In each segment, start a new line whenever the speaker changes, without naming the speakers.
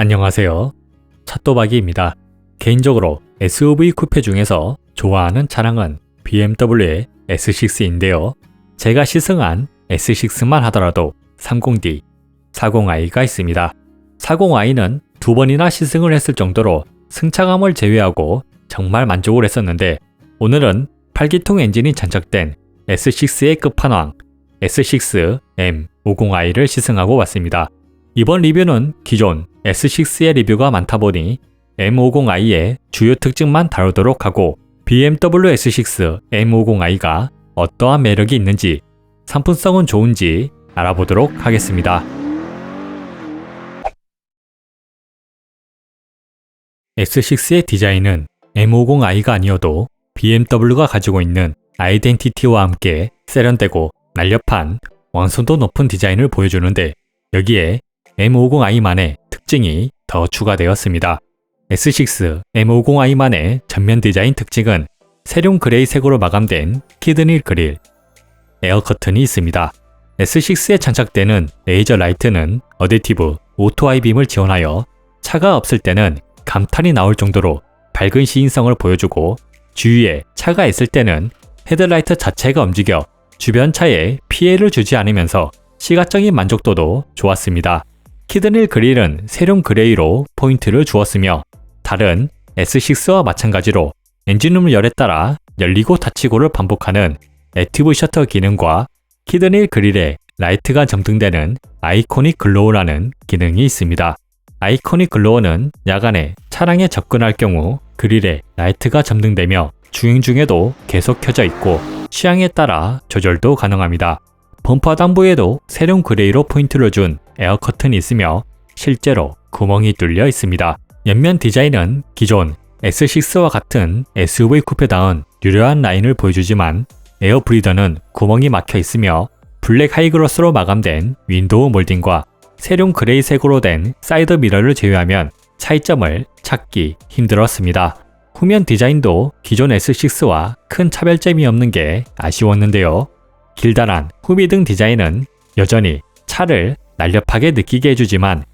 안녕하세요. 찻도박이입니다. 개인적으로 SUV 쿠페 중에서 좋아하는 차량은 BMW의 S6인데요. 제가 시승한 S6만 하더라도 30D, 40i가 있습니다. 40i는 두 번이나 시승을 했을 정도로 승차감을 제외하고 정말 만족을 했었는데 오늘은 8기통 엔진이 장착된 S6의 끝판왕 S6M50i를 시승하고 왔습니다. 이번 리뷰는 기존 S6의 리뷰가 많다 보니 M50i의 주요 특징만 다루도록 하고 BMW S6 M50i가 어떠한 매력이 있는지 상품성은 좋은지 알아보도록 하겠습니다. S6의 디자인은 M50i가 아니어도 BMW가 가지고 있는 아이덴티티와 함께 세련되고 날렵한 완성도 높은 디자인을 보여주는데 여기에 M50i만의 특징이 더 추가되었습니다. S6 M50i만의 전면 디자인 특징은 세룡 그레이 색으로 마감된 키드닐 그릴, 에어 커튼이 있습니다. S6에 장착되는 레이저 라이트는 어댑티브 오토 아이 빔을 지원하여 차가 없을 때는 감탄이 나올 정도로 밝은 시인성을 보여주고 주위에 차가 있을 때는 헤드라이트 자체가 움직여 주변 차에 피해를 주지 않으면서 시각적인 만족도도 좋았습니다. 키드닐 그릴은 세륨 그레이로 포인트를 주었으며 다른 S6와 마찬가지로 엔진룸 열에 따라 열리고 닫히고를 반복하는 액티브 셔터 기능과 키드닐 그릴에 라이트가 점등되는 아이코닉 글로우라는 기능이 있습니다. 아이코닉 글로우는 야간에 차량에 접근할 경우 그릴에 라이트가 점등되며 주행 중에도 계속 켜져 있고 취향에 따라 조절도 가능합니다. 범퍼 하단부에도 세련 그레이로 포인트를 준 에어 커튼이 있으며 실제로 구멍이 뚫려 있습니다. 옆면 디자인은 기존 S6와 같은 SUV 쿠페다운 유려한 라인을 보여주지만 에어 브리더는 구멍이 막혀 있으며 블랙 하이그로스로 마감된 윈도우 몰딩과 세련 그레이색으로 된 사이드 미러를 제외하면 차이점을 찾기 힘들었습니다. 후면 디자인도 기존 S6와 큰 차별점이 없는 게 아쉬웠는데요. 길다란 후미등 디자인은 여전히 차를 날렵하게 느끼게 해주지만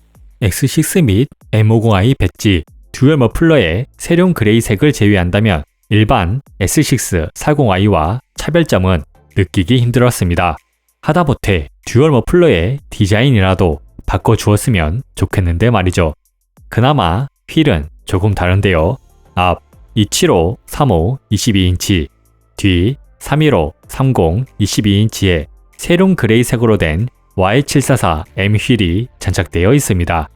X6 및 M50i 배지 듀얼 머플러의 세련 그레이색을 제외한다면 일반 S6 40i와 차별점은 느끼기 힘들었습니다. 하다못해 듀얼 머플러의 디자인이라도 바꿔주었으면 좋겠는데 말이죠. 그나마 휠은 조금 다른데요. 앞 275, 35, 22인치, 뒤 315, 30, 22인치의 세련 그레이색으로 된 Y744M 휠이 장착되어 있습니다.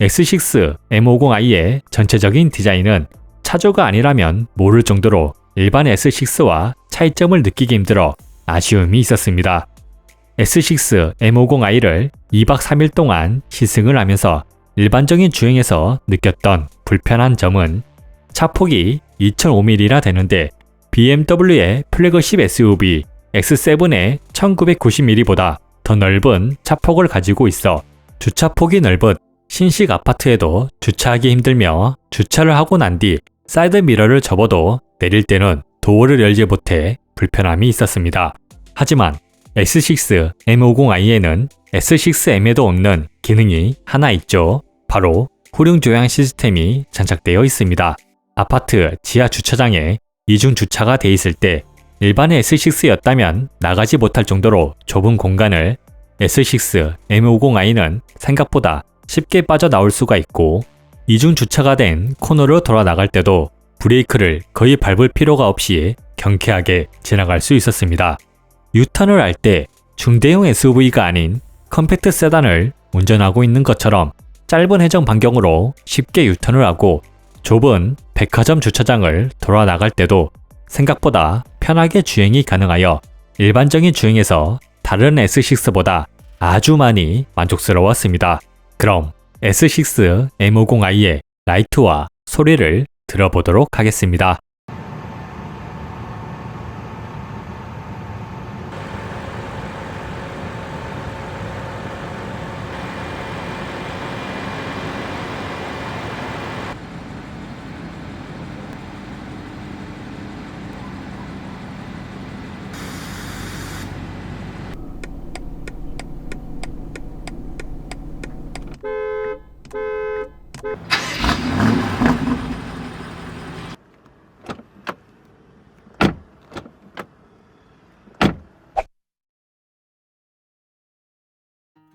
X6 M50i의 전체적인 디자인은 차주가 아니라면 모를 정도로 일반 S6와 차이점을 느끼기 힘들어 아쉬움이 있었습니다. S6 M50i를 2박 3일 동안 시승을 하면서 일반적인 주행에서 느꼈던 불편한 점은 차 폭이 2005mm라 되는데 BMW의 플래그십 SUV X7의 1990mm보다 더 넓은 차폭을 가지고 있어 주차폭이 넓은 신식 아파트에도 주차하기 힘들며 주차를 하고 난 뒤 사이드 미러를 접어도 내릴 때는 도어를 열지 못해 불편함이 있었습니다. 하지만 S6 M50i에는 S6M에도 없는 기능이 하나 있죠. 바로 후륜 조향 시스템이 장착되어 있습니다. 아파트 지하 주차장에 이중 주차가 돼 있을 때 일반의 S6였다면 나가지 못할 정도로 좁은 공간을 S6 M50i는 생각보다 쉽게 빠져나올 수가 있고 이중 주차가 된 코너로 돌아 나갈 때도 브레이크를 거의 밟을 필요가 없이 경쾌하게 지나갈 수 있었습니다. 유턴을 할 때 중대형 SUV가 아닌 컴팩트 세단을 운전하고 있는 것처럼 짧은 해정 반경으로 쉽게 유턴을 하고 좁은 백화점 주차장을 돌아 나갈 때도 생각보다 편하게 주행이 가능하여 일반적인 주행에서 다른 S6보다 아주 많이 만족스러웠습니다. 그럼 S6 M50i의 라이트와 소리를 들어보도록 하겠습니다.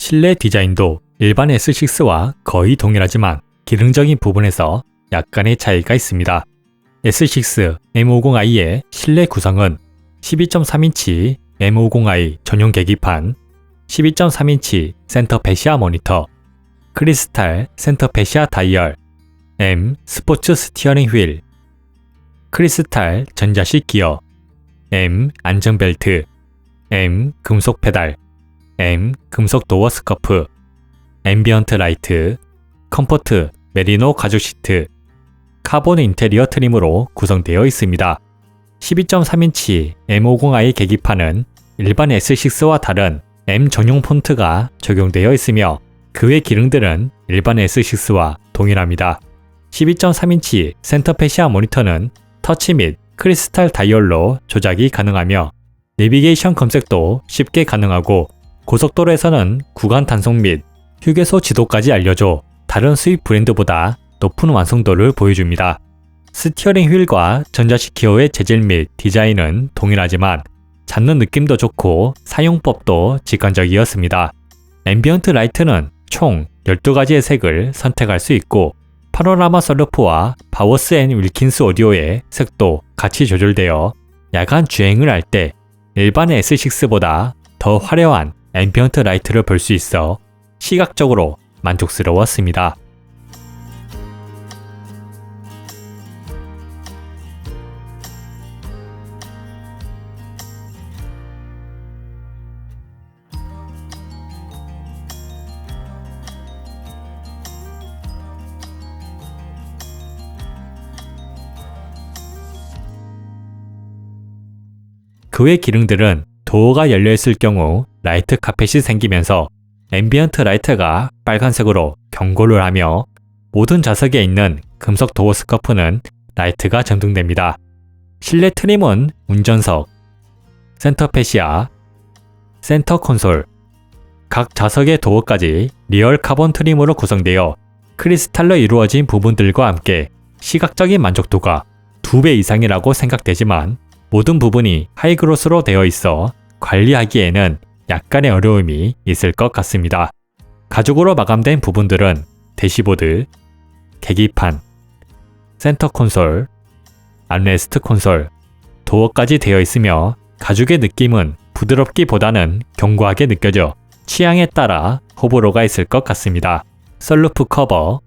실내 디자인도 일반 S6와 거의 동일하지만 기능적인 부분에서 약간의 차이가 있습니다. S6 M50i의 실내 구성은 12.3인치 M50i 전용 계기판, 12.3인치 센터 배시아 모니터, 크리스탈 센터 패시아 다이얼, M 스포츠 스티어링 휠, 크리스탈 전자식 기어, M 안전벨트, M 금속 페달, M 금속 도어 스커프, 앰비언트 라이트, 컴포트 메리노 가죽 시트, 카본 인테리어 트림으로 구성되어 있습니다. 12.3인치 M50i 계기판은 일반 S6와 다른 M 전용 폰트가 적용되어 있으며 그 외 기능들은 일반 S6와 동일합니다. 12.3인치 센터 패시아 모니터는 터치 및 크리스탈 다이얼로 조작이 가능하며 내비게이션 검색도 쉽게 가능하고 고속도로에서는 구간 단속 및 휴게소 지도까지 알려줘 다른 수입 브랜드보다 높은 완성도를 보여줍니다. 스티어링 휠과 전자식 기어의 재질 및 디자인은 동일하지만 잡는 느낌도 좋고 사용법도 직관적이었습니다. 앰비언트 라이트는 총 12가지의 색을 선택할 수 있고 파노라마 썰루프와 바워스 앤 윌킨스 오디오의 색도 같이 조절되어 야간 주행을 할 때 일반의 S6보다 더 화려한 앰비언트 라이트를 볼 수 있어 시각적으로 만족스러웠습니다. 그 외 기능들은 도어가 열려있을 경우 라이트 카펫이 생기면서 앰비언트 라이트가 빨간색으로 경고를 하며 모든 좌석에 있는 금속 도어 스커프는 라이트가 전등됩니다. 실내 트림은 운전석, 센터 패시아, 센터 콘솔, 각 좌석의 도어까지 리얼 카본 트림으로 구성되어 크리스탈로 이루어진 부분들과 함께 시각적인 만족도가 2배 이상이라고 생각되지만 모든 부분이 하이그로스로 되어 있어 관리하기에는 약간의 어려움이 있을 것 같습니다. 가죽으로 마감된 부분들은 대시보드, 계기판, 센터 콘솔, 암레스트 콘솔, 도어까지 되어 있으며 가죽의 느낌은 부드럽기보다는 견고하게 느껴져 취향에 따라 호불호가 있을 것 같습니다. 썰루프 커버,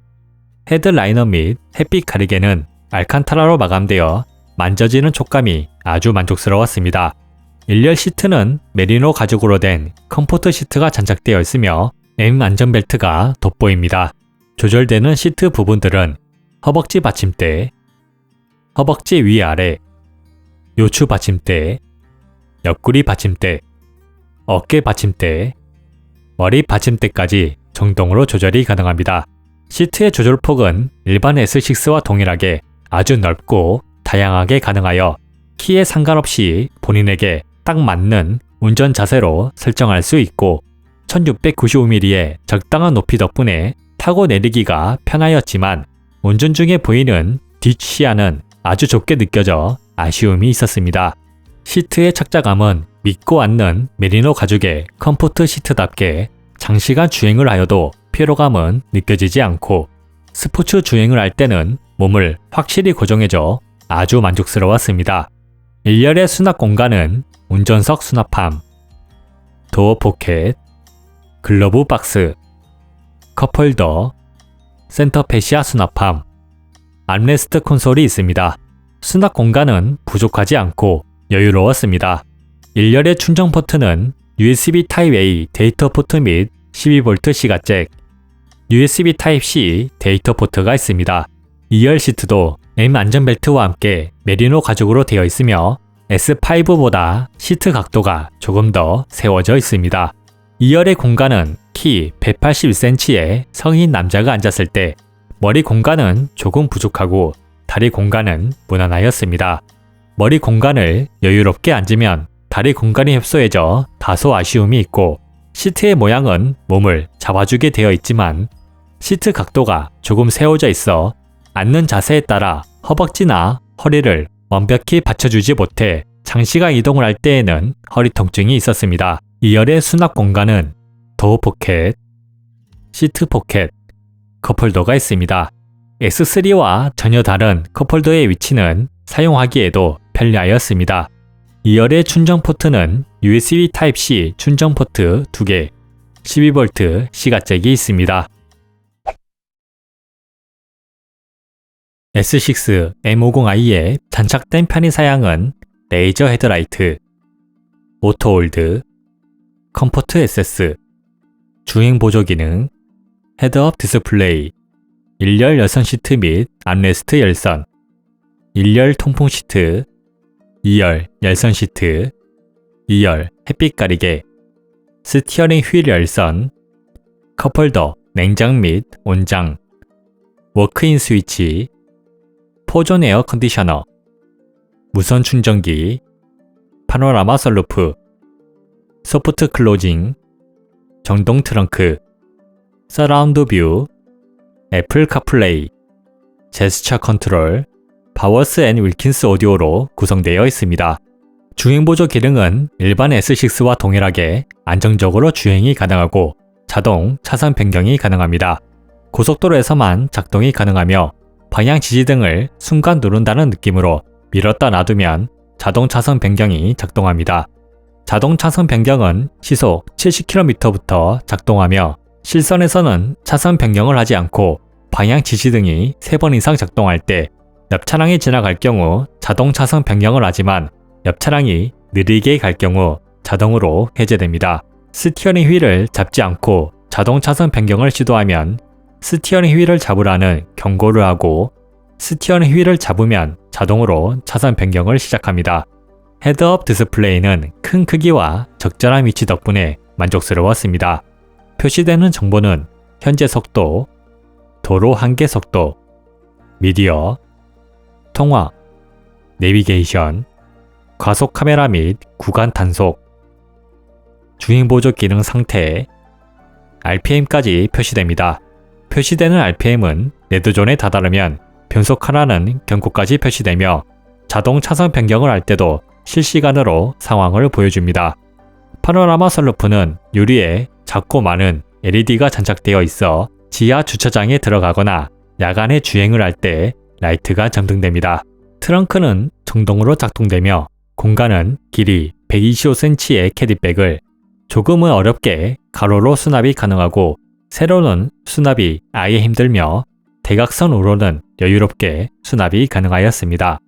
헤드라이너 및 햇빛 가리개는 알칸타라로 마감되어 만져지는 촉감이 아주 만족스러웠습니다. 일렬 시트는 메리노 가죽으로 된 컴포트 시트가 장착되어 있으며 M 안전벨트가 돋보입니다. 조절되는 시트 부분들은 허벅지 받침대, 허벅지 위아래, 요추 받침대, 옆구리 받침대, 어깨 받침대, 머리 받침대까지 정동으로 조절이 가능합니다. 시트의 조절폭은 일반 S6와 동일하게 아주 넓고 다양하게 가능하여 키에 상관없이 본인에게 딱 맞는 운전 자세로 설정할 수 있고 1695mm의 적당한 높이 덕분에 타고 내리기가 편하였지만 운전 중에 보이는 뒷 시야는 아주 좁게 느껴져 아쉬움이 있었습니다. 시트의 착자감은 믿고 앉는 메리노 가죽의 컴포트 시트답게 장시간 주행을 하여도 피로감은 느껴지지 않고 스포츠 주행을 할 때는 몸을 확실히 고정해줘 아주 만족스러웠습니다. 일렬의 수납 공간은 운전석 수납함, 도어 포켓, 글러브 박스, 컵홀더, 센터 패시아 수납함, 암레스트 콘솔이 있습니다. 수납 공간은 부족하지 않고 여유로웠습니다. 일렬의 충전 포트는 USB 타입-A 데이터 포트 및 12V 시가잭, USB 타입-C 데이터 포트가 있습니다. 2열 시트도 M 안전벨트와 함께 메리노 가죽으로 되어 있으며 S5보다 시트 각도가 조금 더 세워져 있습니다. 2열의 공간은 키 181cm의 성인 남자가 앉았을 때 머리 공간은 조금 부족하고 다리 공간은 무난하였습니다. 머리 공간을 여유롭게 앉으면 다리 공간이 협소해져 다소 아쉬움이 있고 시트의 모양은 몸을 잡아주게 되어 있지만 시트 각도가 조금 세워져 있어 앉는 자세에 따라 허벅지나 허리를 완벽히 받쳐주지 못해 장시간 이동을 할 때에는 허리 통증이 있었습니다. 2열의 수납 공간은 도어 포켓, 시트 포켓, 컵홀더가 있습니다. S3와 전혀 다른 컵홀더의 위치는 사용하기에도 편리하였습니다. 2열의 충전 포트는 USB Type-C 충전 포트 2개, 12V 시가잭이 있습니다. S6 M50i의 장착된 편의 사양은 레이저 헤드라이트, 오토홀드, 컴포트 SS, 주행 보조 기능, 헤드업 디스플레이, 1열 열선 시트 및 암레스트 열선, 1열 통풍 시트, 2열 열선 시트, 2열 햇빛 가리개, 스티어링 휠 열선, 컵홀더, 냉장 및 온장, 워크인 스위치, 포존 에어 컨디셔너, 무선 충전기, 파노라마 썰루프, 소프트 클로징, 정동 트렁크, 서라운드 뷰, 애플 카플레이, 제스처 컨트롤, 바워스 앤 윌킨스 오디오로 구성되어 있습니다. 주행보조 기능은 일반 S6와 동일하게 안정적으로 주행이 가능하고 자동 차선 변경이 가능합니다. 고속도로에서만 작동이 가능하며 방향 지지 등을 순간 누른다는 느낌으로 밀었다 놔두면 자동 차선 변경이 작동합니다. 자동 차선 변경은 시속 70km부터 작동하며 실선에서는 차선 변경을 하지 않고 방향 지시 등이 3번 이상 작동할 때 옆 차량이 지나갈 경우 자동 차선 변경을 하지만 옆 차량이 느리게 갈 경우 자동으로 해제됩니다. 스티어링 휠을 잡지 않고 자동 차선 변경을 시도하면 스티어링 휠을 잡으라는 경고를 하고 스티어링 휠을 잡으면 자동으로 차선 변경을 시작합니다. 헤드업 디스플레이는 큰 크기와 적절한 위치 덕분에 만족스러웠습니다. 표시되는 정보는 현재 속도, 도로 한계 속도, 미디어, 통화, 내비게이션, 과속 카메라 및 구간 단속, 주행 보조 기능 상태, RPM까지 표시됩니다. 표시되는 RPM은 레드존에 다다르면 변속하라는 경고까지 표시되며 자동 차선 변경을 할 때도 실시간으로 상황을 보여줍니다. 파노라마 썰루프는 유리에 작고 많은 LED가 장착되어 있어 지하 주차장에 들어가거나 야간에 주행을 할 때 라이트가 점등됩니다. 트렁크는 정동으로 작동되며 공간은 길이 125cm의 캐디백을 조금은 어렵게 가로로 수납이 가능하고 세로는 수납이 아예 힘들며 대각선으로는 여유롭게 수납이 가능하였습니다.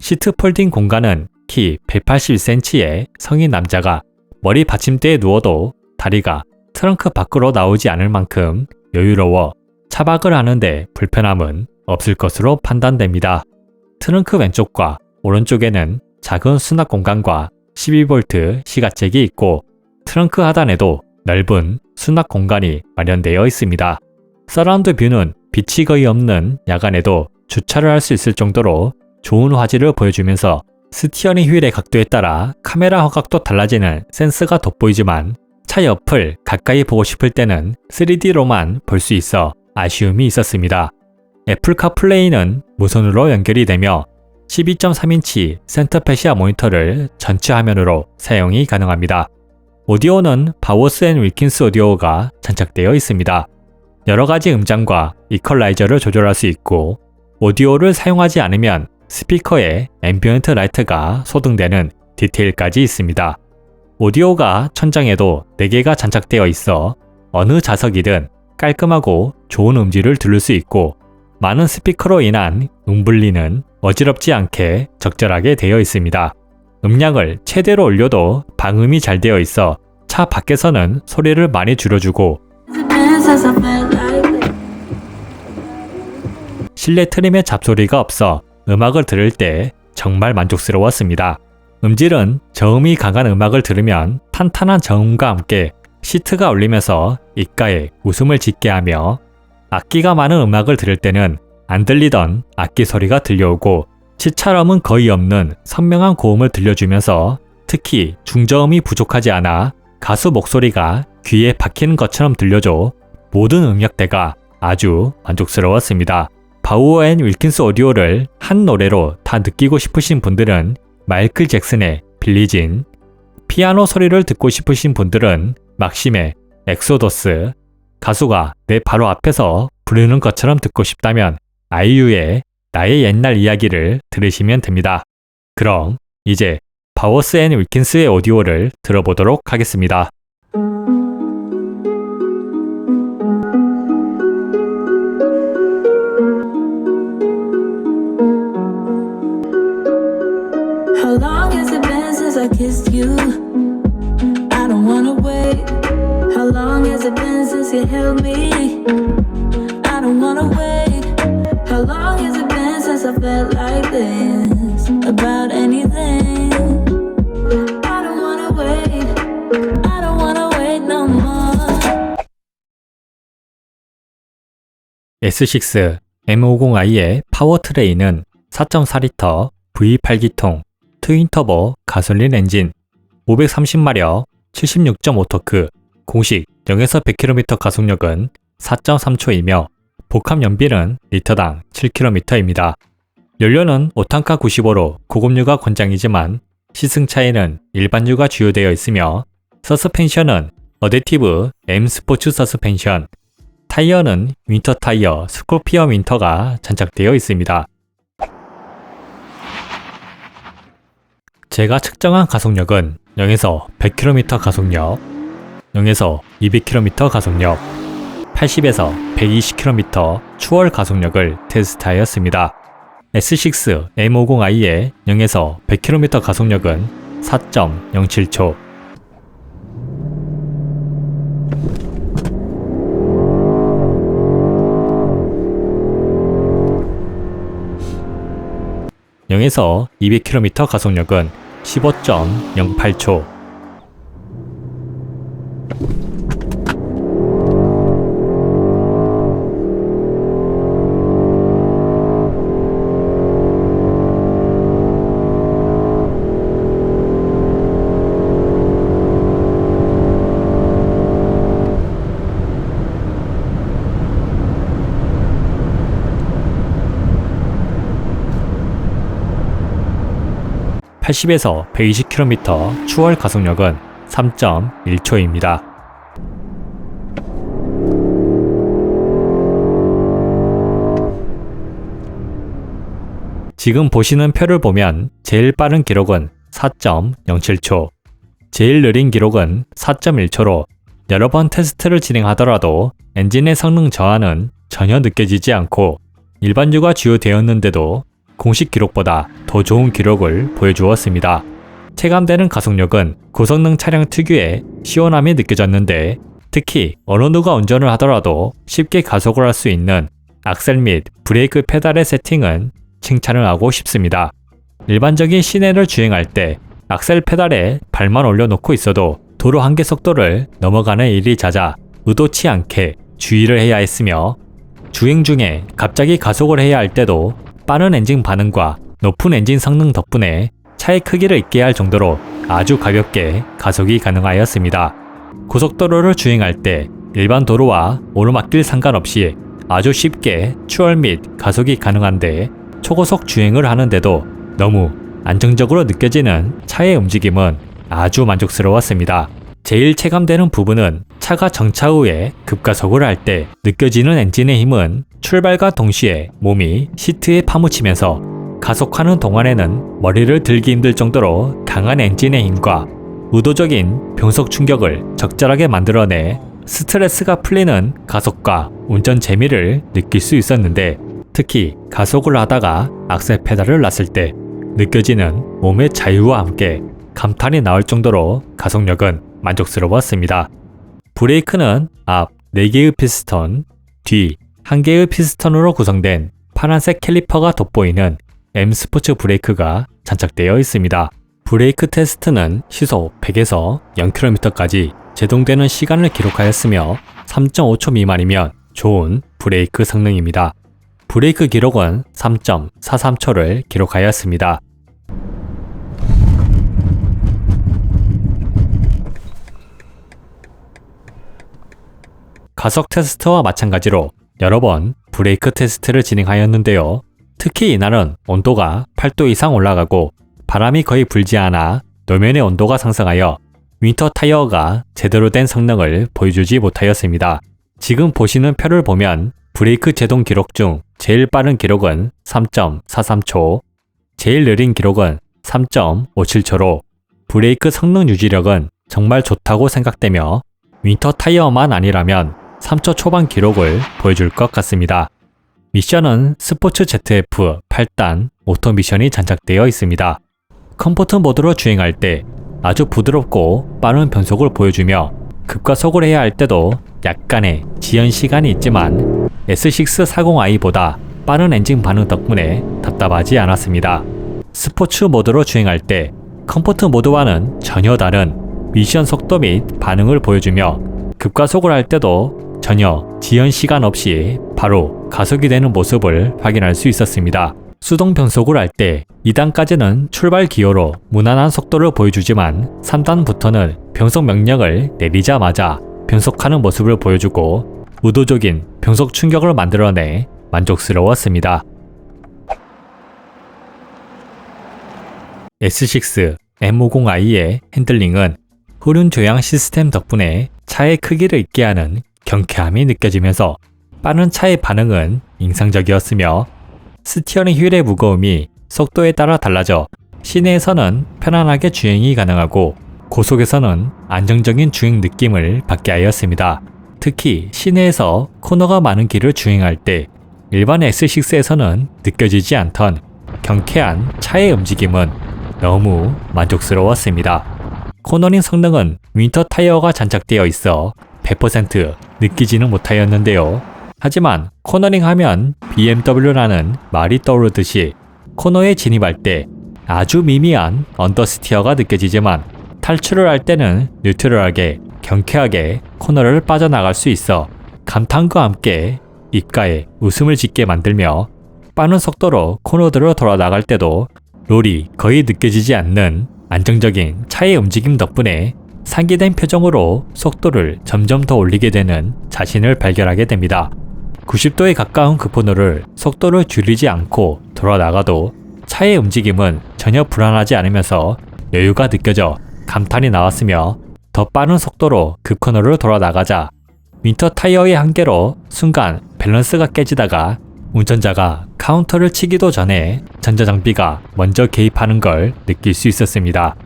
시트 폴딩 공간은 키 181cm의 성인 남자가 머리 받침대에 누워도 다리가 트렁크 밖으로 나오지 않을 만큼 여유로워 차박을 하는데 불편함은 없을 것으로 판단됩니다. 트렁크 왼쪽과 오른쪽에는 작은 수납 공간과 12V 시가잭이 있고 트렁크 하단에도 넓은 수납 공간이 마련되어 있습니다. 서라운드 뷰는 빛이 거의 없는 야간에도 주차를 할 수 있을 정도로 좋은 화질을 보여주면서 스티어링 휠의 각도에 따라 카메라 허각도 달라지는 센스가 돋보이지만 차 옆을 가까이 보고 싶을 때는 3D로만 볼 수 있어 아쉬움이 있었습니다. 애플 카플레이는 무선으로 연결이 되며 12.3인치 센터페시아 모니터를 전체 화면으로 사용이 가능합니다. 오디오는 바워스 앤 윌킨스 오디오가 장착되어 있습니다. 여러 가지 음장과 이퀄라이저를 조절할 수 있고 오디오를 사용하지 않으면 스피커에 앰비언트 라이트가 소등되는 디테일까지 있습니다. 오디오가 천장에도 4개가 장착되어 있어 어느 좌석이든 깔끔하고 좋은 음질을 들을 수 있고 많은 스피커로 인한 음불리는 어지럽지 않게 적절하게 되어 있습니다. 음량을 최대로 올려도 방음이 잘 되어 있어 차 밖에서는 소리를 많이 줄여주고 실내 트림의 잡소리가 없어 음악을 들을 때 정말 만족스러웠습니다. 음질은 저음이 강한 음악을 들으면 탄탄한 저음과 함께 시트가 울리면서 입가에 웃음을 짓게 하며 악기가 많은 음악을 들을 때는 안 들리던 악기 소리가 들려오고 치찰음은 거의 없는 선명한 고음을 들려주면서 특히 중저음이 부족하지 않아 가수 목소리가 귀에 박히는 것처럼 들려줘 모든 음역대가 아주 만족스러웠습니다. 바우어 앤 윌킨스 오디오를 한 노래로 다 느끼고 싶으신 분들은 마이클 잭슨의 빌리진, 피아노 소리를 듣고 싶으신 분들은 막심의 엑소더스, 가수가 내 바로 앞에서 부르는 것처럼 듣고 싶다면 아이유의 나의 옛날 이야기를 들으시면 됩니다. 그럼 이제 바워스 앤 윌킨스의 오디오를 들어보도록 하겠습니다. S6 M50i의 파워트레인은 4.4리터 V8기통 트윈터보 가솔린 엔진 530마력 76.5토크 공식 0에서 100km 가속력은 4.3초이며 복합 연비는 리터당 7km입니다. 연료는 5탄카 95로 고급류가 권장이지만 시승 차에는 일반유가 주요되어 있으며 서스펜션은 어댑티브 M 스포츠 서스펜션 타이어는 윈터 타이어 스코피어 윈터가 장착되어 있습니다. 제가 측정한 가속력은 0에서 100km 가속력, 0에서 200km 가속력, 80에서 120km 추월 가속력을 테스트하였습니다. S6 M50i의 0에서 100km 가속력은 4.07초, 영에서 200km 가속력은 15.08초. (80에서 120km) 추월 가속력은 3.1초입니다. 지금 보시는 표를 보면 제일 빠른 기록은 4.07초, 제일 느린 기록은 4.1초로 여러 번 테스트를 진행하더라도 엔진의 성능 저하는 전혀 느껴지지 않고 일반유가 주요되었는데도 공식 기록보다 더 좋은 기록을 보여주었습니다. 체감되는 가속력은 고성능 차량 특유의 시원함이 느껴졌는데 특히 어느 누가 운전을 하더라도 쉽게 가속을 할 수 있는 악셀 및 브레이크 페달의 세팅은 칭찬을 하고 싶습니다. 일반적인 시내를 주행할 때 악셀 페달에 발만 올려놓고 있어도 도로 한계 속도를 넘어가는 일이 잦아 의도치 않게 주의를 해야 했으며 주행 중에 갑자기 가속을 해야 할 때도 빠른 엔진 반응과 높은 엔진 성능 덕분에 차의 크기를 잊게 할 정도로 아주 가볍게 가속이 가능하였습니다. 고속도로를 주행할 때 일반 도로와 오르막길 상관없이 아주 쉽게 추월 및 가속이 가능한데 초고속 주행을 하는데도 너무 안정적으로 느껴지는 차의 움직임은 아주 만족스러웠습니다. 제일 체감되는 부분은 차가 정차 후에 급가속을 할 때 느껴지는 엔진의 힘은 출발과 동시에 몸이 시트에 파묻히면서 가속하는 동안에는 머리를 들기 힘들 정도로 강한 엔진의 힘과 의도적인 변속 충격을 적절하게 만들어내 스트레스가 풀리는 가속과 운전 재미를 느낄 수 있었는데 특히 가속을 하다가 악셀 페달을 놨을 때 느껴지는 몸의 자유와 함께 감탄이 나올 정도로 가속력은 만족스러웠습니다. 브레이크는 앞 4개의 피스톤, 뒤 1개의 피스톤으로 구성된 파란색 캘리퍼가 돋보이는 M 스포츠 브레이크가 장착되어 있습니다. 브레이크 테스트는 시속 100에서 0km까지 제동되는 시간을 기록하였으며 3.5초 미만이면 좋은 브레이크 성능입니다. 브레이크 기록은 3.43초를 기록하였습니다. 가속 테스트와 마찬가지로 여러 번 브레이크 테스트를 진행하였는데요. 특히 이날은 온도가 8도 이상 올라가고 바람이 거의 불지 않아 노면의 온도가 상승하여 윈터 타이어가 제대로 된 성능을 보여주지 못하였습니다. 지금 보시는 표를 보면 브레이크 제동 기록 중 제일 빠른 기록은 3.43초, 제일 느린 기록은 3.57초로 브레이크 성능 유지력은 정말 좋다고 생각되며 윈터 타이어만 아니라면 3초 초반 기록을 보여줄 것 같습니다. 미션은 스포츠 ZF 8단 오토 미션이 장착되어 있습니다. 컴포트 모드로 주행할 때 아주 부드럽고 빠른 변속을 보여주며 급가속을 해야 할 때도 약간의 지연 시간이 있지만 S640i보다 빠른 엔진 반응 덕분에 답답하지 않았습니다. 스포츠 모드로 주행할 때 컴포트 모드와는 전혀 다른 미션 속도 및 반응을 보여주며 급가속을 할 때도 전혀 지연 시간 없이 바로 가속이 되는 모습을 확인할 수 있었습니다. 수동 변속을 할 때 2단까지는 출발 기어로 무난한 속도를 보여주지만 3단부터는 변속 명령을 내리자마자 변속하는 모습을 보여주고 의도적인 변속 충격을 만들어내 만족스러웠습니다. S6 M50i의 핸들링은 후륜 조향 시스템 덕분에 차의 크기를 잊게 하는 경쾌함이 느껴지면서 빠른 차의 반응은 인상적이었으며 스티어링 휠의 무거움이 속도에 따라 달라져 시내에서는 편안하게 주행이 가능하고 고속에서는 안정적인 주행 느낌을 받게 하였습니다. 특히 시내에서 코너가 많은 길을 주행할 때 일반 S6에서는 느껴지지 않던 경쾌한 차의 움직임은 너무 만족스러웠습니다. 코너링 성능은 윈터 타이어가 장착되어 있어 100% 느끼지는 못하였는데요. 하지만 코너링 하면 BMW라는 말이 떠오르듯이 코너에 진입할 때 아주 미미한 언더스티어가 느껴지지만 탈출을 할 때는 뉴트럴하게 경쾌하게 코너를 빠져나갈 수 있어 감탄과 함께 입가에 웃음을 짓게 만들며 빠른 속도로 코너들을 돌아 나갈 때도 롤이 거의 느껴지지 않는 안정적인 차의 움직임 덕분에 상기된 표정으로 속도를 점점 더 올리게 되는 자신을 발견하게 됩니다. 90도에 가까운 급포너를 속도를 줄이지 않고 돌아 나가도 차의 움직임은 전혀 불안하지 않으면서 여유가 느껴져 감탄이 나왔으며 더 빠른 속도로 급코너를 돌아 나가자 윈터 타이어의 한계로 순간 밸런스가 깨지다가 운전자가 카운터를 치기도 전에 전자장비가 먼저 개입하는 걸 느낄 수 있었습니다.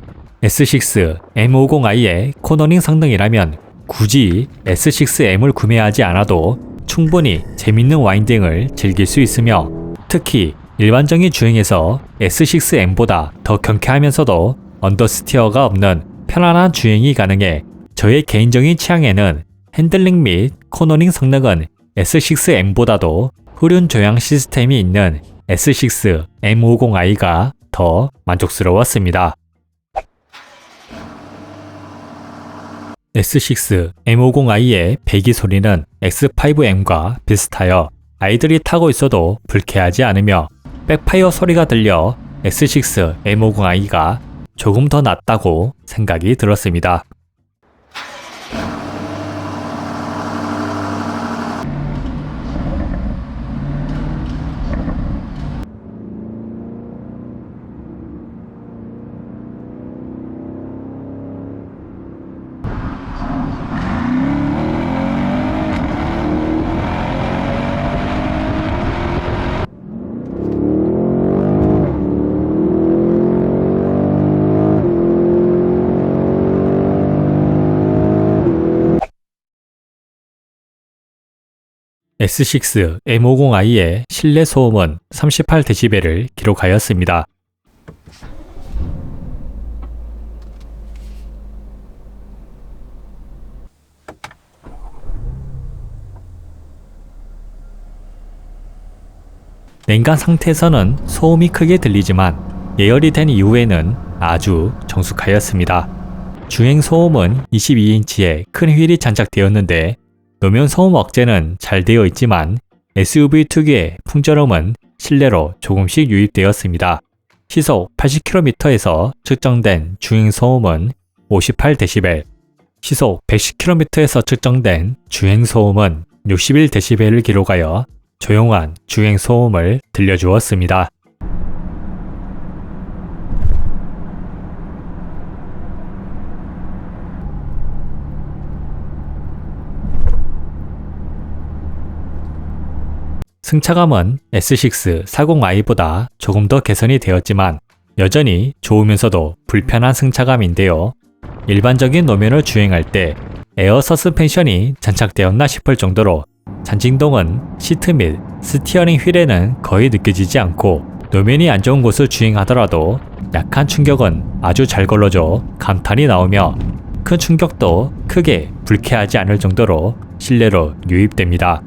S6 M50i의 코너링 성능이라면 굳이 S6M을 구매하지 않아도 충분히 재밌는 와인딩을 즐길 수 있으며 특히 일반적인 주행에서 S6M보다 더 경쾌하면서도 언더스티어가 없는 편안한 주행이 가능해 저의 개인적인 취향에는 핸들링 및 코너링 성능은 S6M보다도 후륜 조향 시스템이 있는 S6 M50i가 더 만족스러웠습니다. S6 M50i의 배기 소리는 X5M과 비슷하여 아이들이 타고 있어도 불쾌하지 않으며 백파이어 소리가 들려 S6 M50i가 조금 더 낫다고 생각이 들었습니다. S6 M50i의 실내 소음은 38dB를 기록하였습니다. 냉간 상태에서는 소음이 크게 들리지만 예열이 된 이후에는 아주 정숙하였습니다. 주행 소음은 22인치의 큰 휠이 장착되었는데 노면 소음 억제는 잘 되어 있지만 SUV 특유의 풍절음은 실내로 조금씩 유입되었습니다. 시속 80km에서 측정된 주행 소음은 58dB, 시속 110km에서 측정된 주행 소음은 61dB를 기록하여 조용한 주행 소음을 들려주었습니다. 승차감은 S6 40i보다 조금 더 개선이 되었지만 여전히 좋으면서도 불편한 승차감인데요. 일반적인 노면을 주행할 때 에어 서스펜션이 장착되었나 싶을 정도로 잔진동은 시트 및 스티어링 휠에는 거의 느껴지지 않고 노면이 안 좋은 곳을 주행하더라도 약한 충격은 아주 잘 걸러져 감탄이 나오며 큰 충격도 크게 불쾌하지 않을 정도로 실내로 유입됩니다.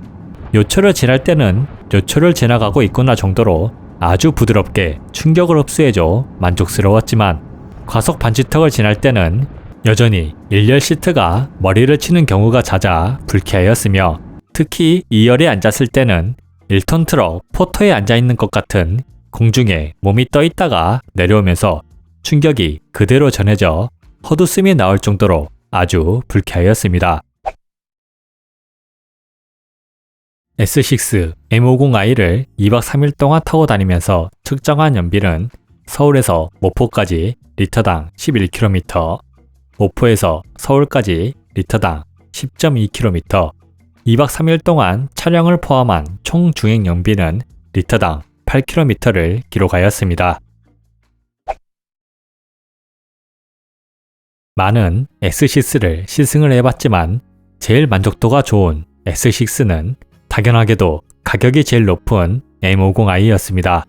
요철을 지날 때는 요철을 지나가고 있구나 정도로 아주 부드럽게 충격을 흡수해줘 만족스러웠지만 과속 반지턱을 지날 때는 여전히 일렬 시트가 머리를 치는 경우가 잦아 불쾌하였으며 특히 2열에 앉았을 때는 1톤 트럭 포터에 앉아있는 것 같은 공중에 몸이 떠 있다가 내려오면서 충격이 그대로 전해져 헛웃음이 나올 정도로 아주 불쾌하였습니다. S6 M50i를 2박 3일 동안 타고 다니면서 측정한 연비는 서울에서 모포까지 리터당 11km, 모포에서 서울까지 리터당 10.2km, 2박 3일 동안 촬영을 포함한 총 주행 연비는 리터당 8km를 기록하였습니다. 많은 S6를 시승을 해봤지만 제일 만족도가 좋은 S6는 당연하게도 가격이 제일 높은 M50i였습니다.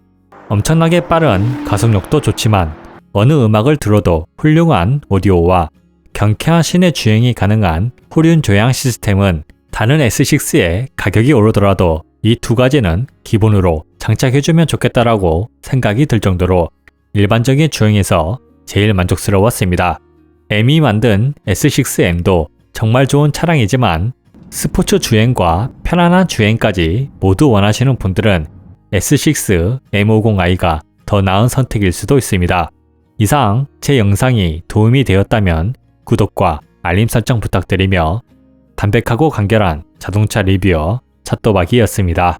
엄청나게 빠른 가속력도 좋지만 어느 음악을 들어도 훌륭한 오디오와 경쾌한 시내 주행이 가능한 후륜 조향 시스템은 다른 S6의 가격이 오르더라도 이 두 가지는 기본으로 장착해주면 좋겠다라고 생각이 들 정도로 일반적인 주행에서 제일 만족스러웠습니다. M이 만든 S6M도 정말 좋은 차량이지만 스포츠 주행과 편안한 주행까지 모두 원하시는 분들은 S6 M50i가 더 나은 선택일 수도 있습니다. 이상 제 영상이 도움이 되었다면 구독과 알림 설정 부탁드리며 담백하고 간결한 자동차 리뷰어 찻도박이었습니다.